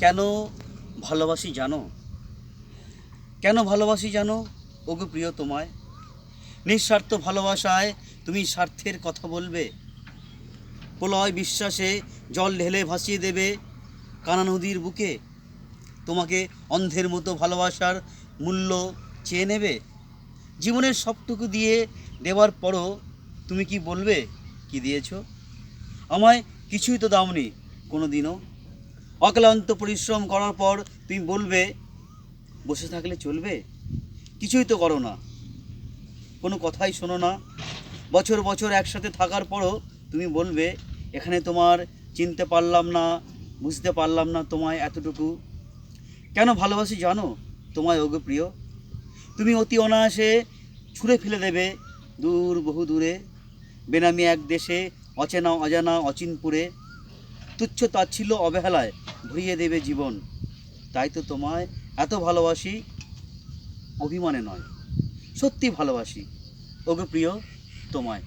কেন ভালোবাসি জানো? কেন ভালোবাসি জানো? ওগো প্রিয় তোমায়, নিঃস্বার্থ ভালোবাসায় তুমি স্বার্থের কথা বলবে। প্রলয় বিশ্বাসে জল ঢেলে ভাসিয়ে দেবে কানা নদীর বুকে। তোমাকে অন্ধের মতো ভালোবাসার মূল্য চেয়ে নেবে। জীবনের সবটুকু দিয়ে দেওয়ার পরও তুমি কি বলবে? কি দিয়েছ? আমায় কিছুই তো দাওনি কোনো দিনও অক্লান্ত পরিশ্রম করার পর তুমি বলবে, বসে থাকলে চলবে? কিছুই তো করো না। কোনো কথাই শোনো না। বছর বছর একসাথে থাকার পরও তুমি বলবে, এখানে তোমার চিনতে পারলাম না, বুঝতে পারলাম না তোমায় এতটুকু। কেন ভালোবাসি জানো? তোমায় ওগো প্রিয় তুমি অতি অনায়াসে ছুঁড়ে ফেলে দেবে দূর, বহু দূরে। বেনামি এক দেশে, অচেনা, অজানা, অচিনপুরে। তুচ্ছ তাচ্ছিল্য অবহেলায় ভরিয়ে দেবে জীবন। তাই তো তোমায় এত ভালোবাসি, অভিমানে নয়, সত্যি ভালোবাসি। ওগো প্রিয়, তোমায়।